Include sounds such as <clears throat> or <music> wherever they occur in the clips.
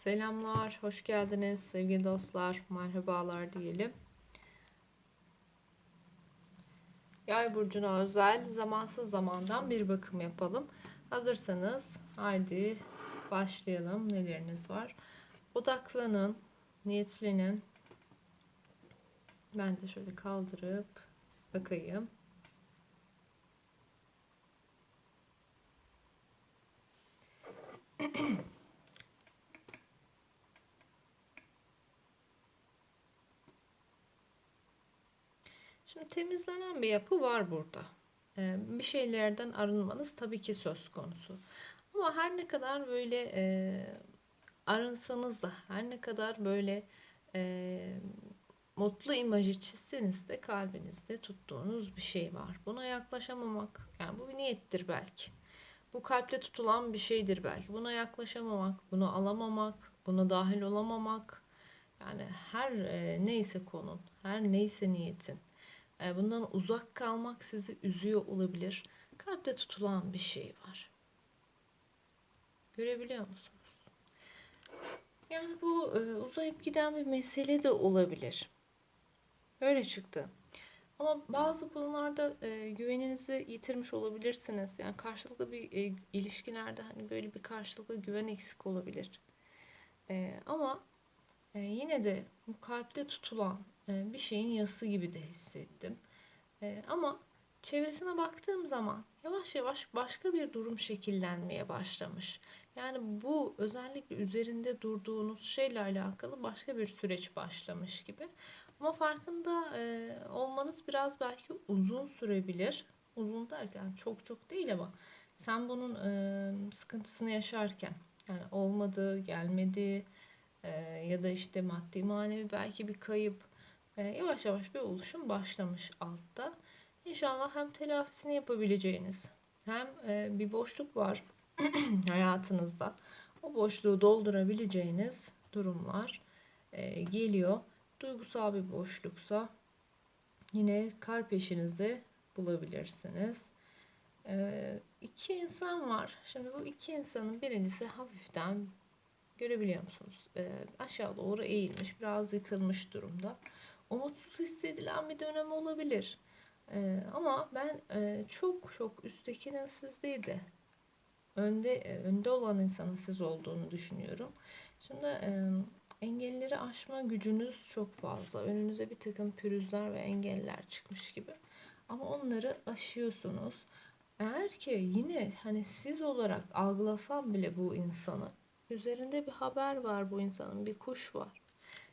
Selamlar, hoş geldiniz sevgili dostlar. Merhabalar diyelim. Yay burcuna özel zamansız zamandan bir bakım yapalım. Hazırsanız haydi başlayalım. Neleriniz var? Odaklanın, niyetlenin. Ben de şöyle kaldırıp bakayım. <clears throat> Şimdi temizlenen bir yapı var burada. Ee, bir şeylerden arınmanız tabii ki söz konusu. Ama her ne kadar böyle e, arınsanız da her ne kadar böyle e, mutlu imajı çizseniz de kalbinizde tuttuğunuz bir şey var. Buna yaklaşamamak, yani bu bir niyettir belki. Bu kalpte tutulan bir şeydir belki. Buna yaklaşamamak, bunu alamamak, buna dahil olamamak. Yani her e, neyse konun, her neyse niyetin. E, bundan uzak kalmak sizi üzüyor olabilir. Kalpte tutulan bir şey var. Görebiliyor musunuz? Yani bu e, uzayıp giden bir mesele de olabilir. Öyle çıktı. Ama bazı konularda e, güveninizi yitirmiş olabilirsiniz. Yani karşılıklı bir ilişkilerde hani böyle bir karşılıklı güven eksik olabilir. Ama yine de bu kalpte tutulan bir şeyin yası gibi de hissettim. E, ama çevresine baktığım zaman yavaş yavaş başka bir durum şekillenmeye başlamış. Yani bu özellikle üzerinde durduğunuz şeyle alakalı başka bir süreç başlamış gibi. Ama farkında e, olmanız biraz belki uzun sürebilir. Uzun derken çok çok değil ama sen bunun e, sıkıntısını yaşarken yani olmadı, gelmedi e, ya da işte maddi manevi belki bir kayıp e, yavaş yavaş bir oluşum başlamış altta. İnşallah hem telafisini yapabileceğiniz hem e, bir boşluk var <clears throat> hayatınızda. O boşluğu doldurabileceğiniz durumlar e, geliyor. Duygusal bir boşluksa yine kar peşinizi bulabilirsiniz. Ee, iki insan var. Şimdi bu iki insanın birincisi hafiften görebiliyor musunuz? Ee, aşağı doğru eğilmiş, biraz yıkılmış durumda. Umutsuz hissedilen bir dönem olabilir. Ee, ama ben e, çok çok üsttekinin siz değil de önde e, önde olan insanın siz olduğunu düşünüyorum. Şimdi e, engelleri aşma gücünüz çok fazla. Önünüze bir takım pürüzler ve engeller çıkmış gibi. Ama onları aşıyorsunuz. Eğer ki yine hani siz olarak algılasam bile bu insanı üzerinde bir haber var bu insanın bir kuş var.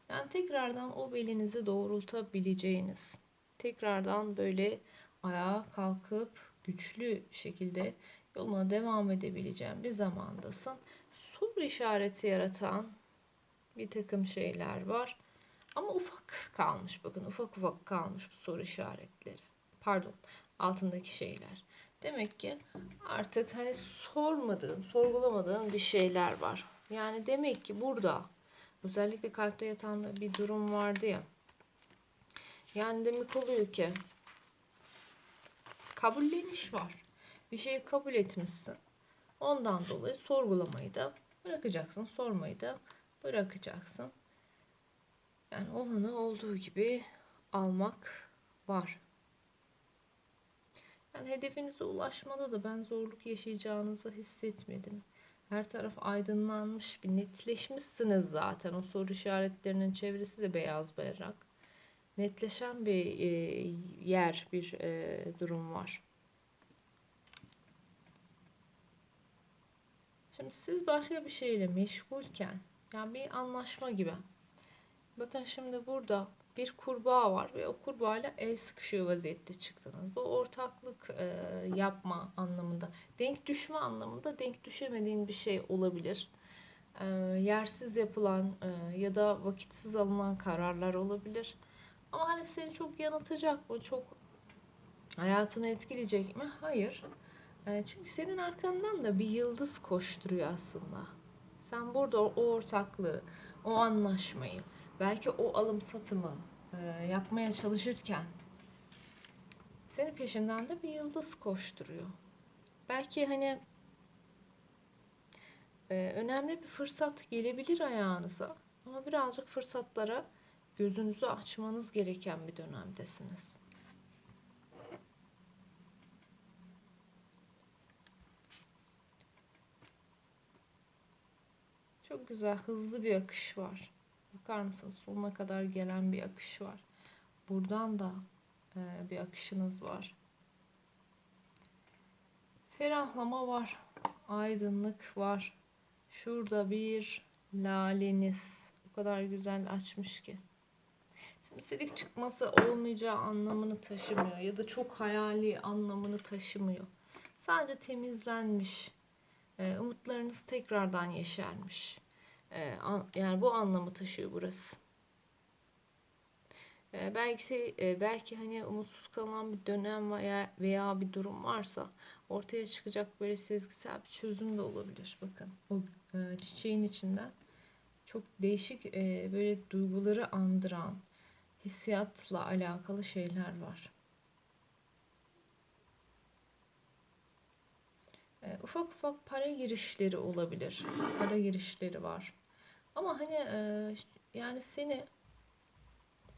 Yani tekrardan o belinizi doğrultabileceğiniz, tekrardan böyle ayağa kalkıp güçlü şekilde yoluna devam edebileceğin bir zamandasın. Soru işareti yaratan bir takım şeyler var. Ama ufak kalmış bakın ufak ufak kalmış bu soru işaretleri. Pardon altındaki şeyler. Demek ki artık hani sormadığın, sorgulamadığın bir şeyler var. Yani demek ki burada özellikle kalpte yatan bir durum vardı ya. Yani demek oluyor ki kabulleniş var. Bir şeyi kabul etmişsin. Ondan dolayı sorgulamayı da bırakacaksın, sormayı da bırakacaksın. Yani olanı olduğu gibi almak var. Yani hedefinize ulaşmada da ben zorluk yaşayacağınızı hissetmedim. Her taraf aydınlanmış, bir netleşmişsiniz zaten. O soru işaretlerinin çevresi de beyaz bayrak. Netleşen bir e, yer, bir e, durum var. Şimdi siz başka bir şeyle meşgulken yani bir anlaşma gibi. Bakın şimdi burada bir kurbağa var ve o kurbağayla el sıkışıyor vaziyette çıktınız. Bu ortaklık e, yapma anlamında, denk düşme anlamında denk düşemediğin bir şey olabilir. E, yersiz yapılan e, ya da vakitsiz alınan kararlar olabilir. Ama hani seni çok yanıltacak mı? Çok hayatını etkileyecek mi? Hayır. E, çünkü senin arkandan da bir yıldız koşturuyor aslında. Sen burada o ortaklığı, o anlaşmayı, belki o alım satımı e, yapmaya çalışırken senin peşinden de bir yıldız koşturuyor. Belki hani Ee, önemli bir fırsat gelebilir ayağınıza ama birazcık fırsatlara gözünüzü açmanız gereken bir dönemdesiniz. Çok güzel, hızlı bir akış var. Bakar mısınız? Sonuna kadar gelen bir akış var. Buradan da e, bir akışınız var. Ferahlama var. Aydınlık var. Şurada bir laleniz. O kadar güzel açmış ki. Şimdi silik çıkması olmayacağı anlamını taşımıyor. Ya da çok hayali anlamını taşımıyor. Sadece temizlenmiş. E, umutlarınız tekrardan yeşermiş. E, an, yani bu anlamı taşıyor burası. E, belki e, belki hani umutsuz kalan bir dönem veya veya bir durum varsa ortaya çıkacak böyle sezgisel bir çözüm de olabilir. Bakın o e, çiçeğin içinden çok değişik e, böyle duyguları andıran hissiyatla alakalı şeyler var. Ufak ufak para girişleri olabilir. Para girişleri var. Ama hani e, yani seni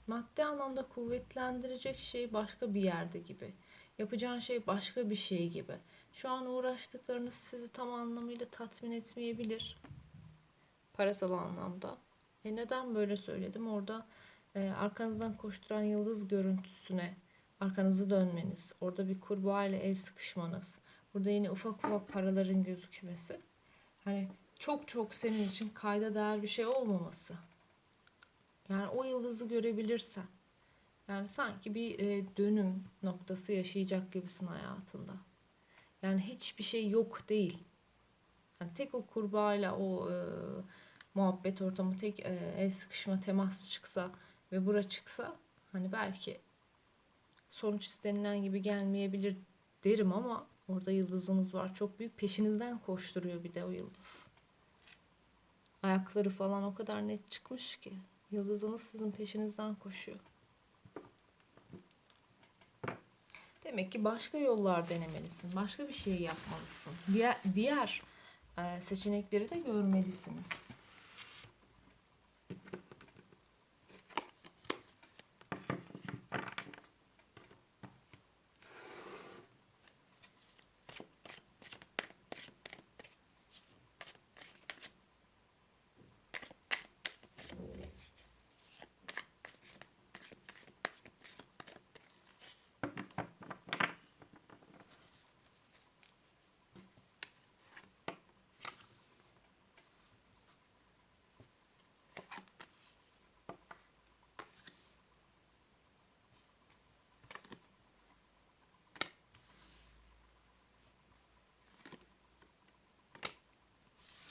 maddi anlamda kuvvetlendirecek şey başka bir yerde gibi. Yapacağın şey başka bir şey gibi. Şu an uğraştıklarınız sizi tam anlamıyla tatmin etmeyebilir. Parasal anlamda. E neden böyle söyledim? Orada e, arkanızdan koşturan yıldız görüntüsüne arkanızı dönmeniz, orada bir kurbağa ile el sıkışmanız, burada yine ufak ufak paraların gözükmesi. Hani çok çok senin için kayda değer bir şey olmaması. Yani o yıldızı görebilirsen. Yani sanki bir e, dönüm noktası yaşayacak gibisin hayatında. Yani hiçbir şey yok değil. Yani tek o kurbağayla o e, muhabbet ortamı, tek e, el sıkışma temas çıksa ve bura çıksa hani belki sonuç istenilen gibi gelmeyebilir derim ama orada yıldızınız var. Çok büyük peşinizden koşturuyor bir de o yıldız. Ayakları falan o kadar net çıkmış ki. Yıldızınız sizin peşinizden koşuyor. Demek ki başka yollar denemelisin. Başka bir şey yapmalısın. Diğer, diğer e, seçenekleri de görmelisiniz.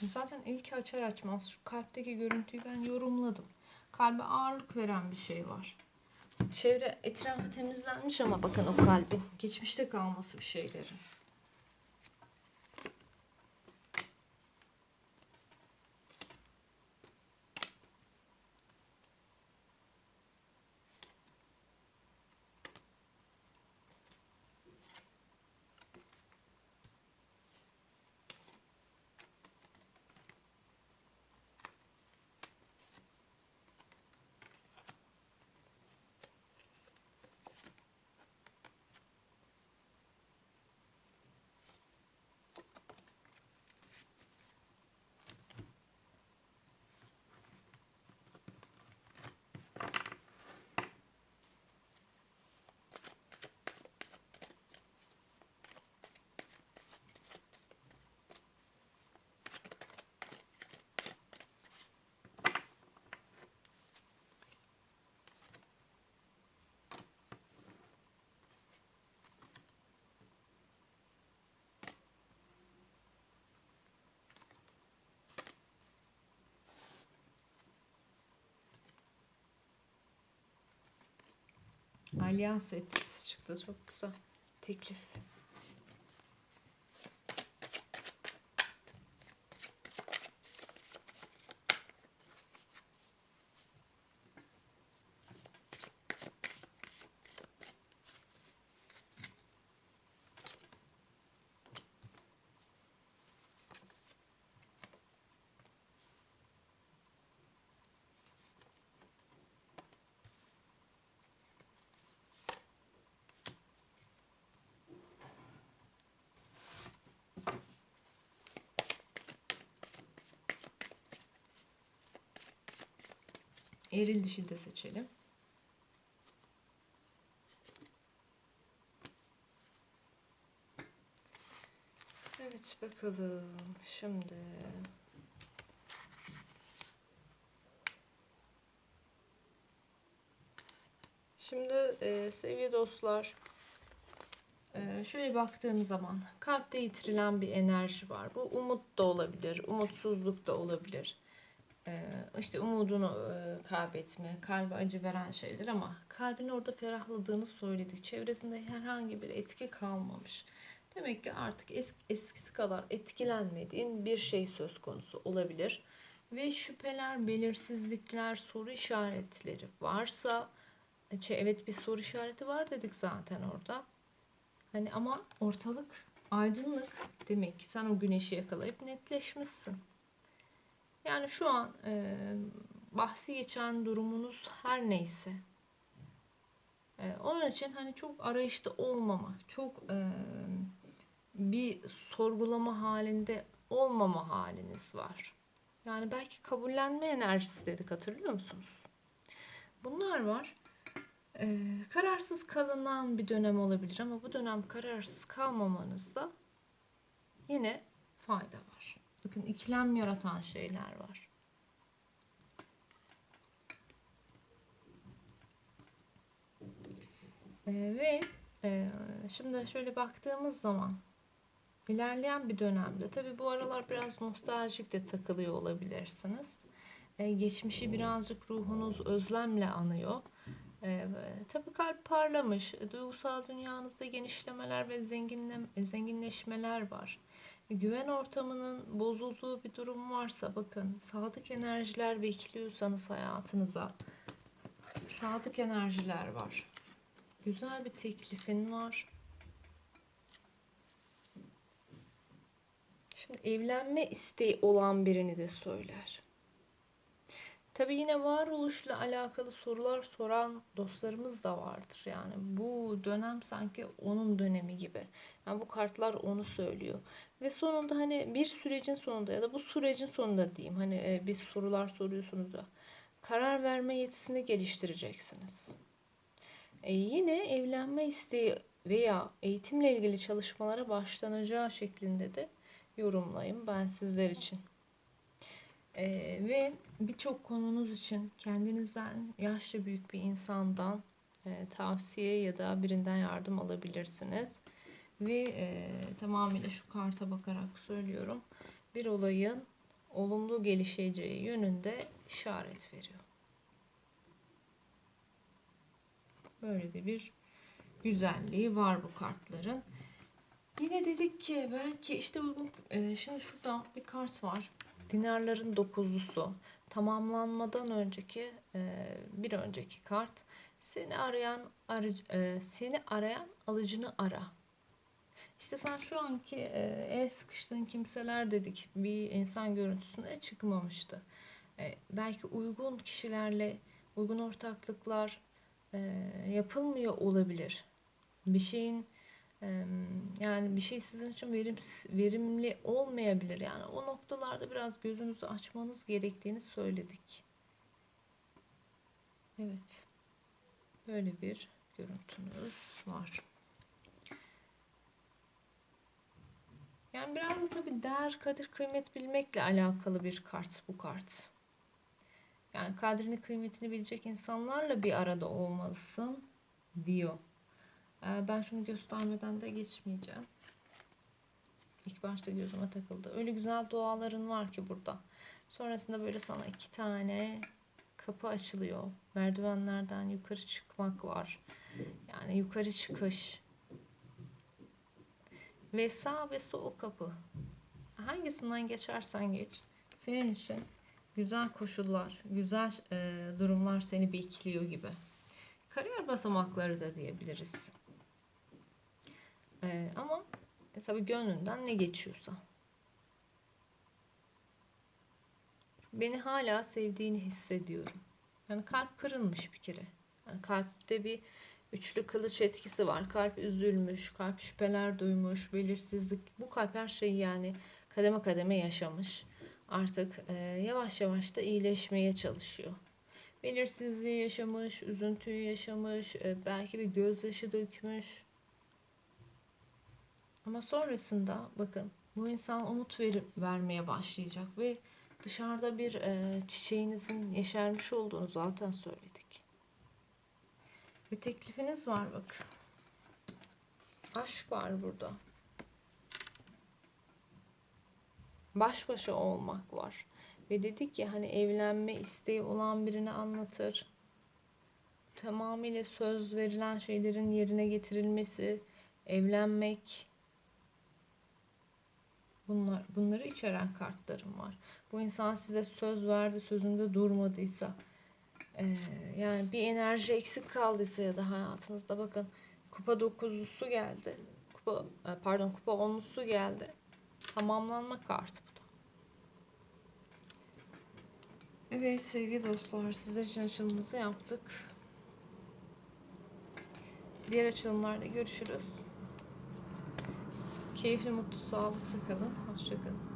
Zaten ilk açar açmaz şu kalpteki görüntüyü ben yorumladım. Kalbe ağırlık veren bir şey var. Çevre etrafı temizlenmiş ama bakın o kalbin geçmişte kalması bir şeylerin. Alyans etkisi çıktı. Çok güzel. Teklif. Eril dişi de seçelim. Evet bakalım şimdi. Şimdi e, sevgili dostlar e, şöyle baktığım zaman kalpte yitirilen bir enerji var. Bu umut da olabilir, umutsuzluk da olabilir. E, işte umudunu e, kaybetme, kalbe acı veren şeyler ama kalbin orada ferahladığını söyledik. Çevresinde herhangi bir etki kalmamış. Demek ki artık es, eskisi kadar etkilenmediğin bir şey söz konusu olabilir. Ve şüpheler, belirsizlikler, soru işaretleri varsa şey, evet bir soru işareti var dedik zaten orada. Hani ama ortalık aydınlık demek ki sen o güneşi yakalayıp netleşmişsin. Yani şu an e, bahsi geçen durumunuz her neyse. E, onun için hani çok arayışta olmamak, çok e, bir sorgulama halinde olmama haliniz var. Yani belki kabullenme enerjisi dedik hatırlıyor musunuz? Bunlar var. Ee, kararsız kalınan bir dönem olabilir ama bu dönem kararsız kalmamanızda yine fayda var. Bakın ikilem yaratan şeyler var. Ee, ve e, şimdi şöyle baktığımız zaman ilerleyen bir dönemde tabi bu aralar biraz nostaljik de takılıyor olabilirsiniz. Ee, geçmişi birazcık ruhunuz özlemle anıyor. Ee, tabii kalp parlamış, duygusal dünyanızda genişlemeler ve zenginle, zenginleşmeler var. Güven ortamının bozulduğu bir durum varsa bakın sadık enerjiler bekliyorsanız hayatınıza sadık enerjiler var. Güzel bir teklifin var. Şimdi evlenme isteği olan birini de söyler. Tabi yine varoluşla alakalı sorular soran dostlarımız da vardır. Yani bu dönem sanki onun dönemi gibi. Yani bu kartlar onu söylüyor. Ve sonunda hani bir sürecin sonunda ya da bu sürecin sonunda diyeyim. Hani e, bir sorular soruyorsunuz da karar verme yetisini geliştireceksiniz. E yine evlenme isteği veya eğitimle ilgili çalışmalara başlanacağı şeklinde de yorumlayayım ben sizler için. Ee, ve birçok konunuz için kendinizden yaşça büyük bir insandan e, tavsiye ya da birinden yardım alabilirsiniz. Ve e, tamamıyla şu karta bakarak söylüyorum. Bir olayın olumlu gelişeceği yönünde işaret veriyor. Böyle de bir güzelliği var bu kartların. Yine dedik ki belki işte e, şimdi şurada bir kart var dinarların dokuzlusu tamamlanmadan önceki e, bir önceki kart seni arayan e, seni arayan alıcını ara. İşte sen şu anki e, el sıkıştığın kimseler dedik bir insan görüntüsünde çıkmamıştı. E, belki uygun kişilerle uygun ortaklıklar e, yapılmıyor olabilir. Bir şeyin yani bir şey sizin için verim, verimli olmayabilir. Yani o noktalarda biraz gözünüzü açmanız gerektiğini söyledik. Evet. Böyle bir görüntünüz var. Yani biraz da tabii değer, kadir, kıymet bilmekle alakalı bir kart bu kart. Yani kadrini, kıymetini bilecek insanlarla bir arada olmalısın diyor. Ee, ben şunu göstermeden de geçmeyeceğim. İlk başta gözüme takıldı. Öyle güzel duaların var ki burada. Sonrasında böyle sana iki tane kapı açılıyor. Merdivenlerden yukarı çıkmak var. Yani yukarı çıkış. Ve sağ ve sol kapı. Hangisinden geçersen geç. Senin için güzel koşullar, güzel e, durumlar seni bekliyor gibi. Kariyer basamakları da diyebiliriz. Ee, ama e, tabii gönlünden ne geçiyorsa. Beni hala sevdiğini hissediyorum. Yani kalp kırılmış bir kere. Yani kalpte bir üçlü kılıç etkisi var. Kalp üzülmüş, kalp şüpheler duymuş, belirsizlik. Bu kalp her şeyi yani kademe kademe yaşamış. Artık e, yavaş yavaş da iyileşmeye çalışıyor. belirsizliği yaşamış, üzüntüyü yaşamış, e, belki bir gözyaşı dökmüş. Ama sonrasında bakın bu insan umut ver, vermeye başlayacak ve dışarıda bir e, çiçeğinizin yeşermiş olduğunu zaten söyledik. Bir teklifiniz var bak. Aşk var burada. Baş başa olmak var. Ve dedik ya hani evlenme isteği olan birini anlatır. Tamamıyla söz verilen şeylerin yerine getirilmesi, evlenmek. Bunlar bunları içeren kartlarım var. Bu insan size söz verdi, sözünde durmadıysa, eee, yani bir enerji eksik kaldıysa ya da hayatınızda bakın kupa dokuzlusu geldi. Kupa e, pardon kupa onlusu geldi. Tamamlanma kartı bu da. Evet sevgili dostlar sizler için açılımımızı yaptık. Diğer açılımlarda görüşürüz. Keyifli, mutlu, sağlıklı kalın. Hoşçakalın.